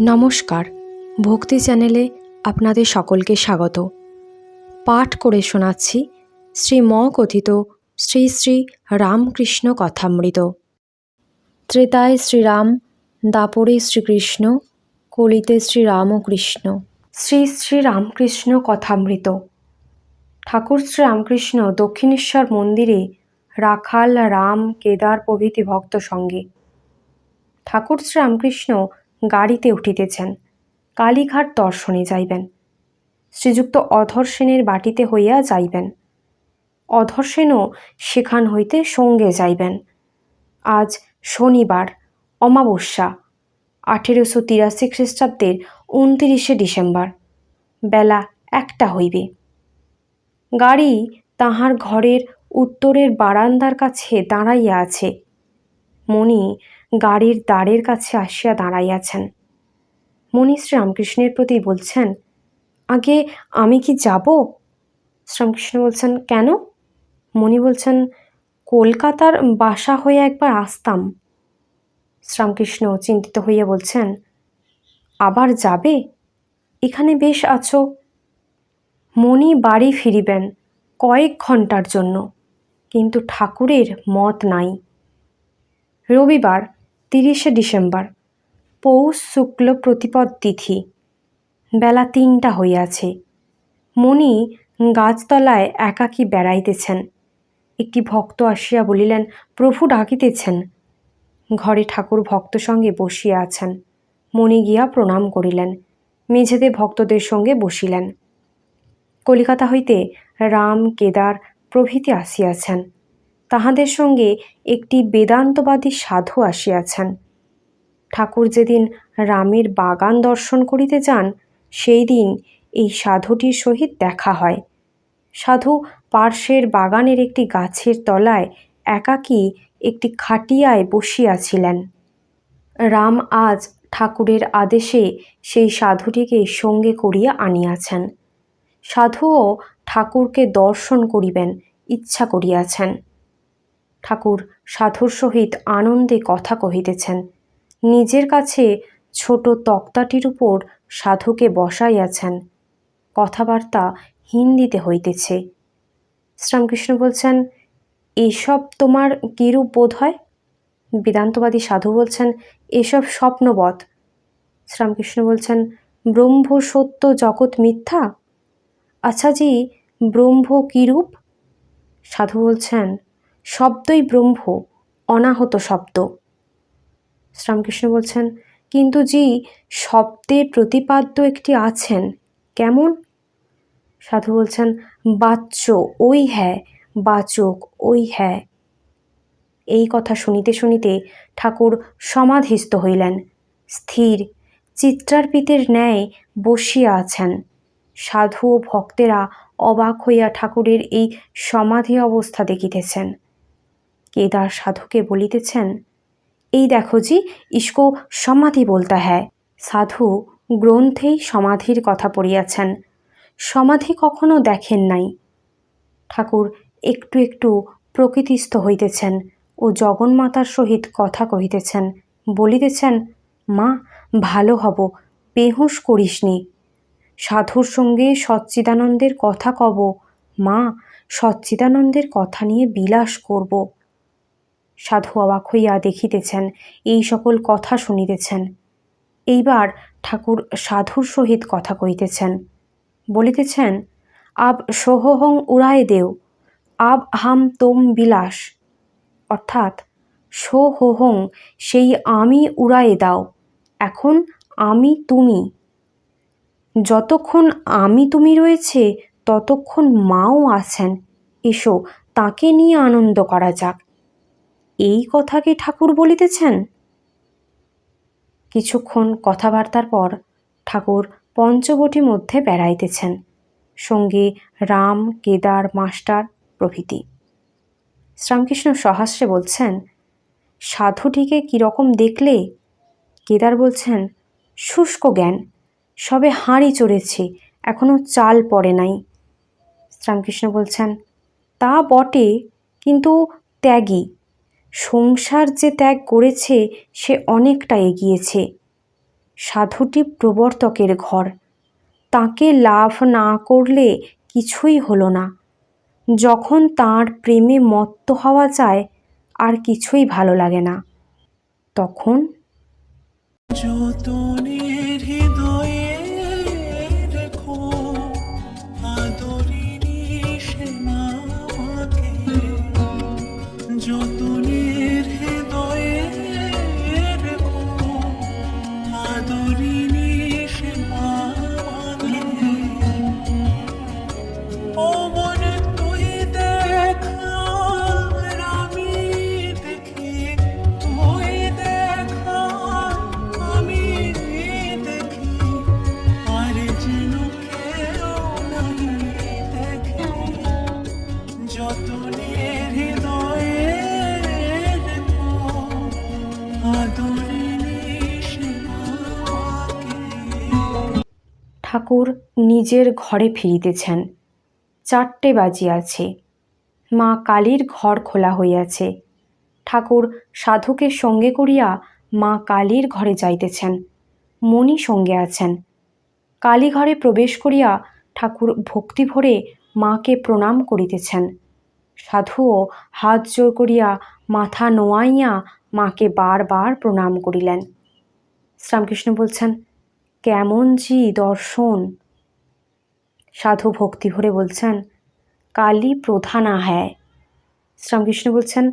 নমস্কার। ভক্তি চ্যানেলে আপনাদের সকলকে স্বাগত। পাঠ করে শোনাচ্ছি শ্রী ম কথিত শ্রী শ্রী রামকৃষ্ণ কথামৃত। ত্রেতায় শ্রীরাম, দাপরে শ্রীকৃষ্ণ, কলিতে শ্রীরামকৃষ্ণ। শ্রী শ্রী রামকৃষ্ণ কথামৃত। ঠাকুর শ্রী রামকৃষ্ণ দক্ষিণেশ্বর মন্দিরে রাখাল রাম কেদার প্রভৃতি ভক্ত সঙ্গে। ঠাকুর শ্রী রামকৃষ্ণ গাড়িতে উঠিতেছেন। কালীঘাট দর্শনে যাইবেন। শ্রীযুক্ত অধর সেনের বাটিতে হইয়া যাইবেন। অধর সেনও সেখান হইতে সঙ্গে যাইবেন। আজ শনিবার, অমাবস্যা, আঠেরোশো তিরাশি খ্রিস্টাব্দের উনতিরিশে ডিসেম্বর, বেলা একটা হইবে। গাড়ি তাহার ঘরের উত্তরের বারান্দার কাছে দাঁড়াইয়া আছে। মণি গাড়ির দ্বারের কাছে আসিয়া দাঁড়াইয়াছেন। মণি শ্রীরামকৃষ্ণের প্রতি বলছেন, আগে আমি কি যাব? শ্রীরামকৃষ্ণ বলছেন, কেন? মণি বলছেন, কলকাতার বাসা হয়ে একবার আসতাম। শ্রীরামকৃষ্ণ চিন্তিত হইয়া বলছেন, আবার যাবে? এখানে বেশ আছো। মণি বাড়ি ফিরিবেন কয়েক ঘণ্টার জন্য, কিন্তু ঠাকুরের মত নাই। রবিবার তিরিশে ডিসেম্বর, পৌষ শুক্ল প্রতিপদ তিথি। বেলা তিনটা হইয়াছে। মণি গাছতলায় একাকী বেড়াইতেছেন। একটি ভক্ত আসিয়া বলিলেন, প্রভু ডাকিতেছেন। ঘরে ঠাকুর ভক্ত সঙ্গে বসিয়া আছেন। মণি গিয়া প্রণাম করিলেন। মেঝেতে ভক্তদের সঙ্গে বসিলেন। কলিকাতা হইতে রাম, কেদার প্রভৃতি আসিয়াছেন। তাহাদের সঙ্গে একটি বেদান্তবাদী সাধু আসিয়াছেন। ঠাকুর যেদিন রামের বাগান দর্শন করিতে যান, সেই দিন এই সাধুটির সহিত দেখা হয়। সাধু পার্শ্বের বাগানের একটি গাছের তলায় একাকী একটি খাটিয়ায় বসিয়াছিলেন। রাম আজ ঠাকুরের আদেশে সেই সাধুটিকে সঙ্গে করিয়া আনিয়াছেন। সাধুও ঠাকুরকে দর্শন করিবেন, ইচ্ছা করিয়াছেন। ঠাকুর সাধুর সহিত আনন্দে কথা কহিতেছেন। নিজের কাছে ছোট তক্তাটির উপর সাধুকে বসাইয়াছেন। কথাবার্তা হিন্দিতে হইতেছে। শ্রীরামকৃষ্ণ বলছেন, এসব তোমার কীরূপ বোধ হয়? বেদান্তবাদী সাধু বলছেন, এসব স্বপ্নবধ। শ্রীরামকৃষ্ণ বলছেন, ব্রহ্ম সত্য জগৎ মিথ্যা? আচ্ছা জি, ব্রহ্ম কীরূপ? সাধু বলছেন শব্দই ব্রহ্ম, অনাহত শব্দ। শ্রীরামকৃষ্ণ বলছেন, কিন্তু জি শব্দের প্রতিপাদ্য একটি আছেন, কেমন? সাধু বলছেন, বাচ্য, ওই হ্যাঁ বাচক, ওই হ্যাঁ। এই কথা শুনিতে শুনিতে ঠাকুর সমাধিস্থ হইলেন। স্থির চিত্রার্পিতের ন্যায় বসিয়া আছেন। সাধু ও ভক্তেরা অবাক হইয়া ঠাকুরের এই সমাধি অবস্থা দেখিতেছেন। কেদার সাধুকে বলিতেছেন? এই দেখো জি, ইস্কো সমাধি বলতা হ্যায়। সাধু গ্রন্থেই সমাধির কথা পড়িয়াছেন। সমাধি কখনো দেখেন নাই। ঠাকুর একটু একটু প্রকৃতিস্থ হইতেছেন ও জগন্মাতার সহিত কথা কহিতেছেন, বলিতেছেন, মা, ভালো হব, বেহুশ করিসনি। সাধুর সঙ্গে সচ্চিদানন্দের কথা কব। মা, সচ্চিদানন্দের কথা নিয়ে বিলাস করব। সাধু অবাক হইয়া দেখিতেছেন, এই সকল কথা শুনিতেছেন। এইবার ঠাকুর সাধুর সহিত কথা কহিতেছেন, বলিতেছেন, আব সোহহং উড়ায় দেও, আব হাম তোম বিলাস। অর্থাৎ, সোহহং, সেই আমি উড়ায়ে দাও, এখন আমি তুমি। যতক্ষণ আমি তুমি রয়েছে, ততক্ষণ মাও আছেন, এসো তাকে নিয়ে আনন্দ করা যাক। এই কথা কি ঠাকুর বলিতেছেন? কিছুক্ষণ কথাবার্তার পর ঠাকুর পঞ্চবটি মধ্যে বেড়াইতেছেন। সঙ্গে রাম, কেদার, মাস্টার প্রভৃতি। শ্রীরামকৃষ্ণ সহাস্যে বলছেন, সাধুটিকে কীরকম দেখলে? কেদার বলছেন, শুষ্ক জ্ঞান, সবে হাঁড়ি চড়েছে এখনও চাল পড়ে নাই। শ্রীরামকৃষ্ণ বলছেন, তা বটে, কিন্তু ত্যাগী। সংসার যে ত্যাগ করেছে, সে অনেকটা এগিয়েছে। সাধুটি প্রবর্তকের ঘর। তাকে লাভ না করলে কিছুই হলো না। যখন তার প্রেমে মত্ত হওয়া যায়, আর কিছুই ভালো লাগে না। তখন যতনের ঠাকুর নিজের ঘরে ফিরিতেছেন। চারটে বাজিয়াছে। মা কালীর ঘর খোলা হইয়াছে। ঠাকুর সাধুকে সঙ্গে করিয়া মা কালীর ঘরে যাইতেছেন। মণি সঙ্গে আছেন। কালী ঘরে প্রবেশ করিয়া ঠাকুর ভক্তি ভরে মাকে প্রণাম করিতেছেন। সাধুও হাত জোর করিয়া মাথা নোয়াইয়া মাকে বারবার প্রণাম করিলেন। শ্রীরামকৃষ্ণ বলছেন কেমন জি দর্শন? সাধু ভক্তি ভরে বলছেন, কালী প্রধানা হ্যায়। শ্রীরামকৃষ্ণ বলছেন,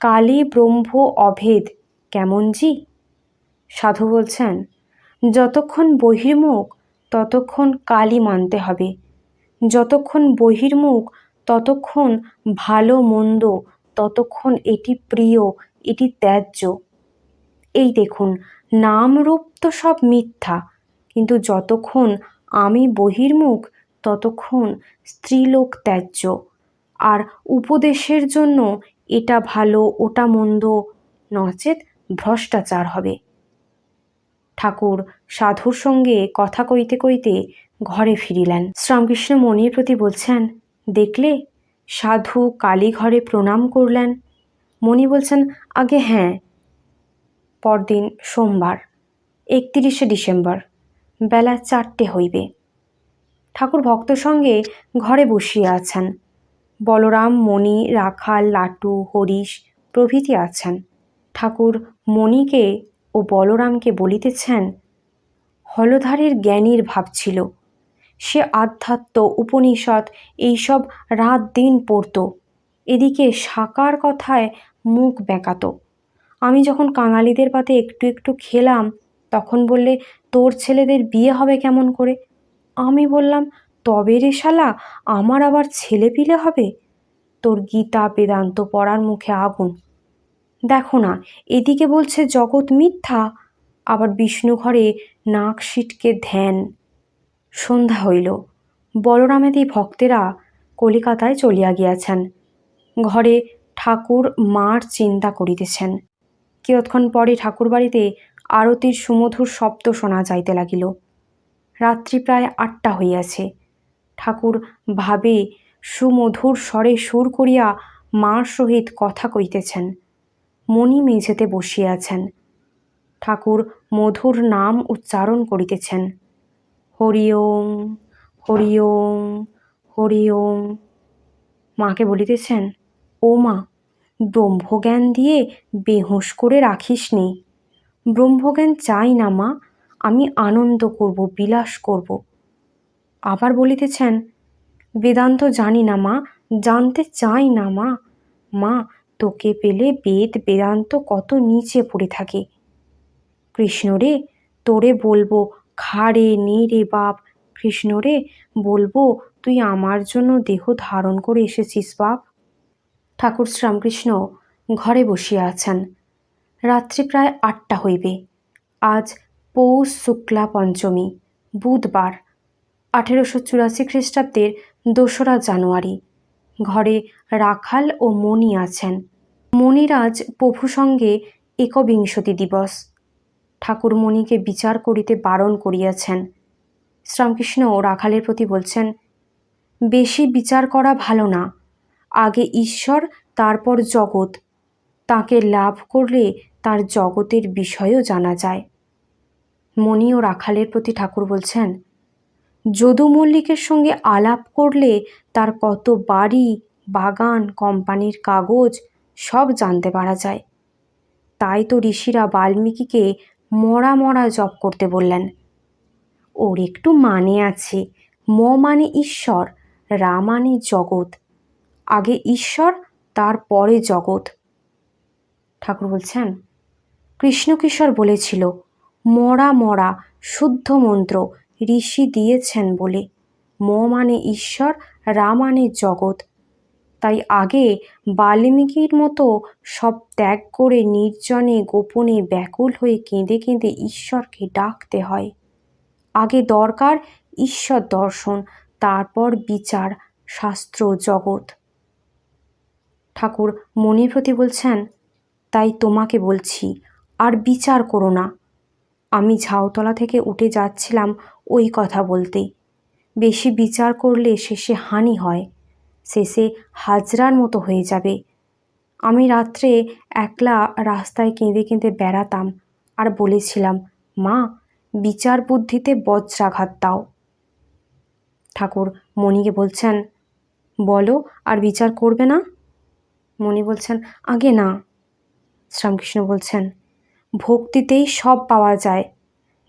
কালী ব্রহ্ম অভেদ, কেমন জি? সাধু বলছেন, যতক্ষণ বহির্মুখ, ততক্ষণ কালী মানতে হবে। যতক্ষণ বহির্মুখ, ততক্ষণ ভালো মন্দ, ততক্ষণ এটি প্রিয়, এটি ত্যায্য। এই দেখুন নাম রূপ তো সব মিথ্যা কিন্তু যতক্ষণ আমি বহির্মুখ, ততক্ষণ স্ত্রীলোক ত্যায্য। আর উপদেশের জন্য এটা ভালো, ওটা মন্দ নচেত ভ্রষ্টাচার হবে। ঠাকুর সাধুর সঙ্গে কথা কইতে কইতে ঘরে ফিরিলেন। শ্রীরামকৃষ্ণ মনির প্রতি বলছেন, দেখলে? সাধু কালী ঘরে প্রণাম করলেন। মণি বলছেন, আগে হ্যাঁ পরদিন সোমবার, একত্রিশে ডিসেম্বর। বেলা চারটে হইবে। ঠাকুর ভক্ত সঙ্গে ঘরে বসিয়া আছেন। বলরাম, মণি, রাখাল, লাটু, হরিশ প্রভৃতি আছেন। ঠাকুর মণিকে ও বলরামকে বলিতেছেন, হলধারের জ্ঞানীর ভাব ছিল। সে আধ্যাত্ম উপনিষদ এইসব রাত দিন পড়ত। এদিকে সাকার কথায় মুখ বেঁকাতো। আমি যখন কাঙালিদের পাতে একটু একটু খেলাম তখন বললে, তোর ছেলেদের বিয়ে হবে কেমন করে? আমি বললাম, তবে রে শালা, আমার আবার ছেলে পিলে হবে? তোর গীতা বেদান্ত পড়ার মুখে আগুন। দেখো না, এদিকে বলছে জগৎ মিথ্যা, আবার বিষ্ণু ঘরে নাক সিটকে ধ্যান। সন্ধ্যা হইল। বলরামেদি ভক্তেরা কলিকাতায় চলিয়া গিয়াছেন। ঘরে ঠাকুর মার চিন্তা করিতেছেন। কিয়ৎক্ষণ পরে ঠাকুর বাড়িতে আরতির সুমধুর শব্দ শোনা যাইতে লাগিল। রাত্রি প্রায় আটটা হইয়াছে। ঠাকুর ভাবে সুমধুর স্বরে সুর করিয়া মার সহিত কথা কইতেছেন। মণি মেঝেতে বসিয়াছেন ঠাকুর মধুর নাম উচ্চারণ করিতেছেন। হরি ওম হরি ওম হরি ওম মাকে বলিতেছেন ও মা ব্রহ্মজ্ঞান দিয়ে বেহুঁশ করে রাখিস নি ব্রহ্মজ্ঞান চাই না, মা। আমি আনন্দ করব, বিলাস করব। আবার বলিতেছেন, বেদান্ত জানি না, মা। জানতে চাই না, মা। মা, তোকে পেলে বেদ, বেদান্ত কত নিচে পড়ে থাকে। কৃষ্ণ রে, তোরে বলব খারে নে রে বাপ। কৃষ্ণ রে, বলব, তুই আমার জন্য দেহ ধারণ করে এসেছিস বাপ। ঠাকুর শ্রীরামকৃষ্ণ ঘরে বসিয়া আছেন। রাত্রি প্রায় আটটা হইবে। আজ পৌষ শুক্লা পঞ্চমী, বুধবার, আঠেরোশো চুরাশি খ্রিস্টাব্দের দোসরা জানুয়ারি। ঘরে রাখাল ও মণি আছেন। মণিরাজ প্রভু সঙ্গে একবিংশতি দিবস। ঠাকুরমণিকে বিচার করিতে বারণ করিয়াছেন। শ্রীরামকৃষ্ণ রাখালের প্রতি বলছেন, বেশি বিচার করা ভালো না। আগে ঈশ্বর, তারপর জগৎ। তাকে লাভ করলে তার জগতের বিষয়েও জানা যায়। মণি ও রাখালের প্রতি ঠাকুর বলছেন যদু মল্লিকের সঙ্গে আলাপ করলে তার কত বাড়ি, বাগান, কোম্পানির কাগজ সব জানতে পারা যায়। তাই তো ঋষিরা বাল্মীকিকে মরা মরা জপ করতে বললেন। ওর একটু মানে আছে, ম মানে ঈশ্বর, রা মানে জগৎ। আগে ঈশ্বর, তারপরে জগৎ। ঠাকুর বলছেন কৃষ্ণকিশোর বলেছিল, মরা মরা শুদ্ধ মন্ত্র ঋষি দিয়েছেন বলে। ম মানে ঈশ্বর রা মানে জগৎ। তাই আগে বাল্মীকির মতো সব ত্যাগ করে নির্জনে গোপনে ব্যাকুল হয়ে কেঁদে কেঁদে ঈশ্বরকে ডাকতে হয়। আগে দরকার ঈশ্বর দর্শন, তারপর বিচার, শাস্ত্র জগৎ। ঠাকুর মনির প্রতি বলছেন, তাই তোমাকে বলছি আর বিচার করো না। আমি ঝাউতলা থেকে উঠে যাচ্ছিলাম ওই কথা বলতে। বেশি বিচার করলে শেষে হানি হয়, শেষে হাজরার মতো হয়ে যাবে। আমি রাত্রে একলা রাস্তায় কেঁদে কেঁদে বেড়াতাম আর বলেছিলাম, মা, বিচার বুদ্ধিতে বজ্রাঘাত দাও। ঠাকুর মণিকে বলছেন, বলো, আর বিচার করবে না? মণি বলছেন, আগে না। শ্রীরামকৃষ্ণ বলছেন ভক্তিতেই সব পাওয়া যায়।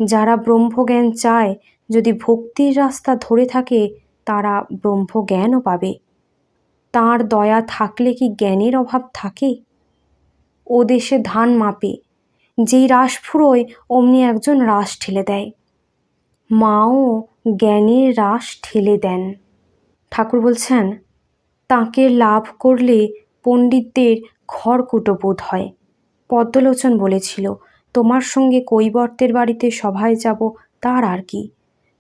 যারা ব্রহ্মজ্ঞান চায়, যদি ভক্তির রাস্তা ধরে থাকে, তারা ব্রহ্মজ্ঞানও পাবে। তার দয়া থাকলে কি জ্ঞানের অভাব থাকে? ও দেশে ধান মাপে, যেই রাস ফুরোয়, অমনি একজন রাস ঠেলে দেয়। মাও জ্ঞানের রাস ঠেলে দেন। ঠাকুর বলছেন, তাকে লাভ করলে পণ্ডিতদের খড়কুটো বোধ হয়। পদ্মলোচন বলেছিল, তোমার সঙ্গে কৈবর্তের বাড়িতে সভায় যাব, তার আর কি?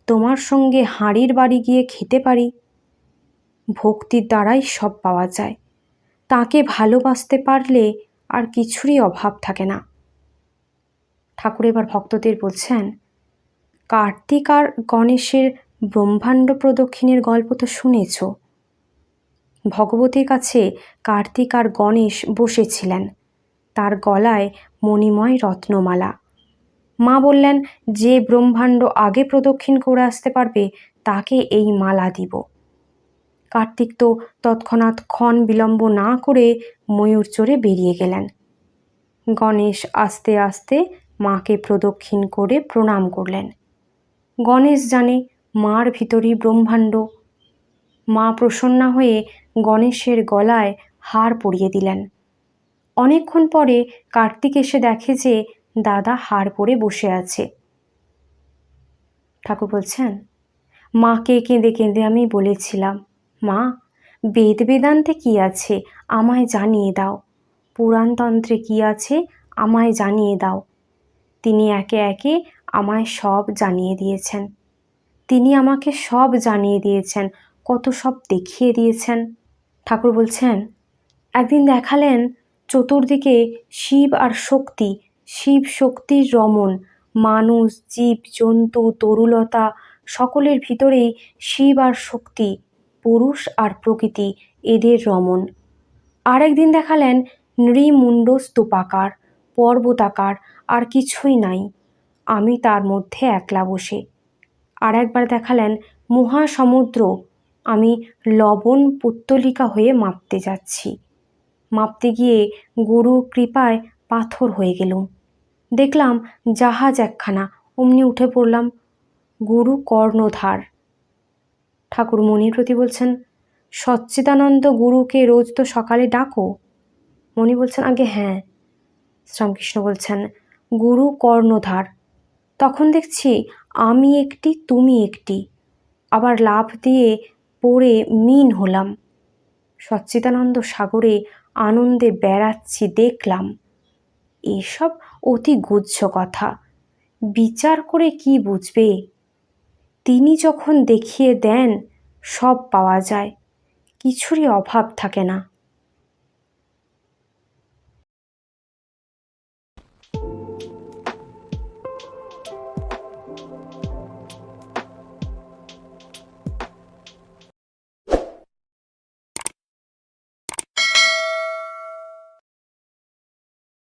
তোমার সঙ্গে হাঁড়ির বাড়ি গিয়ে খেতে পারি? ভক্তির দ্বারাই সব পাওয়া যায়। তাকে ভালোবাসতে পারলে আর কিছুরই অভাব থাকে না। ঠাকুর এবার ভক্তদের বলছেন, কার্তিক আর গণেশের ব্রহ্মাণ্ড প্রদক্ষিণের গল্প তো শুনেছ। ভগবতীর কাছে কার্তিক আর গণেশ বসেছিলেন। তার গলায় মণিময় রত্নমালা। মা বললেন, যে ব্রহ্মাণ্ড আগে প্রদক্ষিণ করে আসতে পারবে, তাকে এই মালা দিব। কার্তিক তো তৎক্ষণাৎ ক্ষণ বিলম্ব না করে ময়ূর চড়ে বেরিয়ে গেলেন। গণেশ আস্তে আস্তে মাকে প্রদক্ষিণ করে প্রণাম করলেন। গণেশ জানে মার ভিতরই ব্রহ্মাণ্ড। মা প্রসন্না হয়ে গণেশের গলায় হার পরিয়ে দিলেন। অনেকক্ষণ পরে কার্তিক এসে দেখে যে দাদা হার পরে বসে আছে। ঠাকুর বলছেন, মাকে কেঁদে কেঁদে আমি বলেছিলাম, মা, বেদ বেদান্তে কী আছে আমায় জানিয়ে দাও। পুরাণতন্ত্রে কী আছে আমায় জানিয়ে দাও। তিনি একে একে আমায় সব জানিয়ে দিয়েছেন। তিনি আমাকে সব জানিয়ে দিয়েছেন, কত সব দেখিয়ে দিয়েছেন। ঠাকুর বলছেন, একদিন দেখালেন চতুর্দিকে শিব আর শক্তি, শিব শক্তির রমণ, মানুষ, জীব, জন্তু, তরুলতা, সকলের ভিতরেই শিব আর শক্তি, পুরুষ আর প্রকৃতি, এদের রমণ। আরেকদিন দেখালেন নৃমুণ্ড স্তূপাকার পর্বতাকার আর কিছুই নাই। আমি তার মধ্যে একলা বসে। আর একবার দেখালেন মহাসমুদ্র। আমি লবণ পুত্তলিকা হয়ে মাপতে যাচ্ছি। মাপতে গিয়ে গুরুর কৃপায় পাথর হয়ে গেলুম দেখলাম জাহাজ একখানা, অমনি উঠে পড়লাম গুরু কর্ণধার। ঠাকুর মণির প্রতি বলছেন, সচ্চিদানন্দ গুরুকে রোজ তো সকালে ডাকো। মণি বলছেন, আগে হ্যাঁ। শ্রীরামকৃষ্ণ বলছেন, গুরু কর্ণধার, তখন দেখছি আমি একটি, তুমি একটি। আবার লাভ দিয়ে পড়ে মিন হলাম। সচ্চিদানন্দ সাগরে আনন্দে বেড়াচ্ছি, দেখলাম। এসব অতি গুজ্জ কথা। বিচার করে কি বুঝবে? তিনি যখন দেখিয়ে দেন, সব পাওয়া যায়। কিছুরই অভাব থাকে না।